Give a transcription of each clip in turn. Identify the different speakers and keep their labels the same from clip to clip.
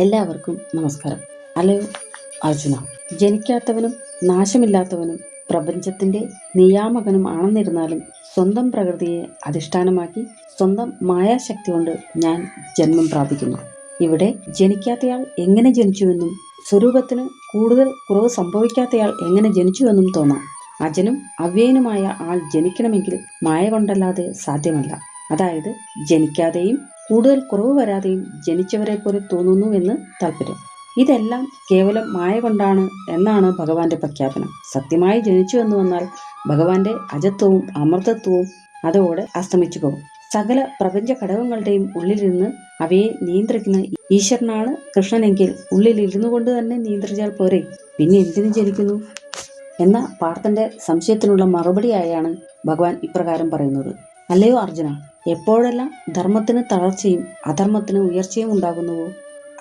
Speaker 1: എല്ലാവർക്കും നമസ്കാരം. അലയോ അർജുന. ജനിക്കാത്തവനും നാശമില്ലാത്തവനും പ്രപഞ്ചത്തിന്റെ നിയാമകനും ആണെന്നിരുന്നാലും സ്വന്തം പ്രകൃതിയെ അധിഷ്ഠാനമാക്കി സ്വന്തം മായാശക്തി കൊണ്ട് ഞാൻ ജന്മം പ്രാപിക്കുന്നു. ഇവിടെ ജനിക്കാത്തയാൾ എങ്ങനെ ജനിച്ചുവെന്നും സ്വരൂപത്തിന് കൂടുതൽ കുറവ് സംഭവിക്കാത്തയാൾ എങ്ങനെ ജനിച്ചുവെന്നും തോന്നാം. അജനും അവ്യയനുമായ ആൾ ജനിക്കണമെങ്കിൽ മായ കൊണ്ടല്ലാതെ സാധ്യമല്ല. അതായത് ജനിക്കാതെയും കൂടുതൽ കുറവ് വരാതെയും ജനിച്ചവരെ പോലെ തോന്നുന്നുവെന്ന് താല്പര്യം. ഇതെല്ലാം കേവലം മായ കൊണ്ടാണ് എന്നാണ് ഭഗവാന്റെ പ്രഖ്യാപനം. സത്യമായി ജനിച്ചു എന്ന് വന്നാൽ ഭഗവാന്റെ അജത്വവും അമൃതത്വവും അതോടെ അസ്തമിച്ചു പോകും. സകല പ്രപഞ്ച ഘടകങ്ങളുടെയും ഉള്ളിലിരുന്ന് അവയെ നിയന്ത്രിക്കുന്ന ഈശ്വരനാണ് കൃഷ്ണനെങ്കിൽ ഉള്ളിലിരുന്നു കൊണ്ട് തന്നെ നിയന്ത്രിച്ചാൽ പോരെ? പിന്നെ എന്തിനു ജനിക്കുന്നു? എന്ന പാർത്ഥന്റെ സംശയത്തിനുള്ള മറുപടിയായാണ് ഭഗവാൻ ഇപ്രകാരം പറയുന്നത്. അല്ലയോ അർജുന? എപ്പോഴെല്ലാം ധർമ്മത്തിന് തളർച്ചയും അധർമ്മത്തിന് ഉയർച്ചയും ഉണ്ടാകുന്നുവോ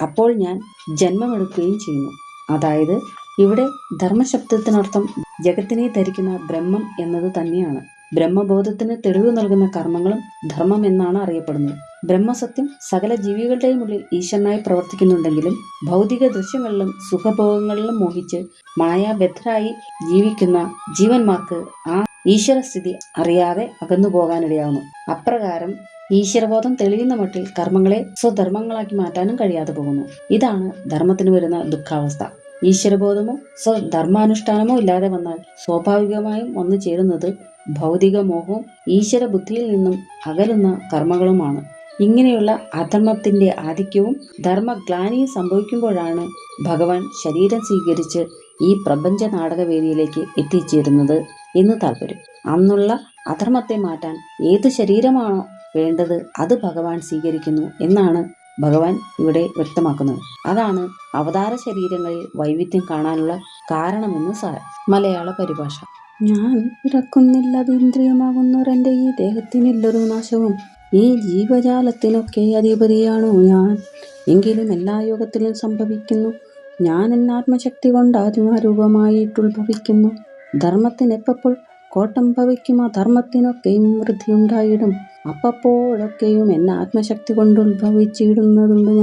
Speaker 1: അപ്പോൾ ഞാൻ ജന്മമെടുക്കുകയും ചെയ്യുന്നു. അതായത് ഇവിടെ ധർമ്മശബ്ദത്തിനർത്ഥം ജഗത്തിനെ ധരിക്കുന്ന ബ്രഹ്മം എന്നത് തന്നെയാണ്. ബ്രഹ്മബോധത്തിന് തെളിവ് നൽകുന്ന കർമ്മങ്ങളും ധർമ്മം എന്നാണ് അറിയപ്പെടുന്നത്. ബ്രഹ്മസത്യം സകല ജീവികളുടെയും ഉള്ളിൽ ഈശ്വരനായി പ്രവർത്തിക്കുന്നുണ്ടെങ്കിലും ഭൗതിക ദൃശ്യങ്ങളിലും സുഖഭോഗങ്ങളിലും മോഹിച്ച് മായാബദ്ധരായി ജീവിക്കുന്ന ജീവന്മാർക്ക് ആ ഈശ്വരസ്ഥിതി അറിയാതെ അകന്നു പോകാനിടയാവുന്നു അപ്രകാരം ഈശ്വരബോധം തെളിയുന്ന മട്ടിൽ കർമ്മങ്ങളെ സ്വധർമ്മങ്ങളാക്കി മാറ്റാനും കഴിയാതെ പോകുന്നു. ഇതാണ് ധർമ്മത്തിന് വരുന്ന ദുഃഖാവസ്ഥ. ഈശ്വരബോധമോ സ്വധർമാനുഷ്ഠാനമോ ഇല്ലാതെ വന്നാൽ സ്വാഭാവികമായും വന്നു ചേരുന്നത് ഭൗതിക മോഹവും ഈശ്വര ബുദ്ധിയിൽ നിന്നും അകലുന്ന കർമ്മങ്ങളുമാണ്. ഇങ്ങനെയുള്ള അധർമ്മത്തിന്റെ ആധിക്യവും ധർമ്മഗ്ലാനിയും സംഭവിക്കുമ്പോഴാണ് ഭഗവാൻ ശരീരം സ്വീകരിച്ച് ഈ പ്രപഞ്ച നാടകവേദിയിലേക്ക് എത്തിച്ചേരുന്നത്. എന്ന് താല്പര്യം അന്നുള്ള അധർമ്മത്തെ മാറ്റാൻ ഏത് ശരീരമാണോ വേണ്ടത് അത് ഭഗവാൻ സ്വീകരിക്കുന്നു എന്നാണ് ഭഗവാൻ ഇവിടെ വ്യക്തമാക്കുന്നത്. അതാണ് അവതാര ശരീരങ്ങളിൽ വൈവിധ്യം കാണാനുള്ള കാരണമെന്ന് സാര മലയാള പരിഭാഷ. ഞാൻ പിറക്കുന്നില്ല ഇന്ദ്രിയമാകുന്നൊരെന്റെ ഈ ദേഹത്തിനില്ലൊരു നാശവും ഈ ജീവജാലത്തിനൊക്കെ അധിപതിയാണോ ഞാൻ? എങ്കിലും എല്ലാ യോഗത്തിലും സംഭവിക്കുന്നു. ഞാൻ എന്നാത്മശക്തി കൊണ്ട് ആത്മാരൂപമായിട്ടുത്ഭവിക്കുന്നു. ധർമ്മത്തിനെപ്പോൾ കോട്ടം ഭവിക്കും ആ ധർമ്മത്തിനൊക്കെയും വൃദ്ധിയുണ്ടായിടും അപ്പപ്പോഴൊക്കെയും എന്നെ ആത്മശക്തി കൊണ്ട് ഉത്ഭവിച്ചിടുന്നതുണ്ട് ഞാൻ.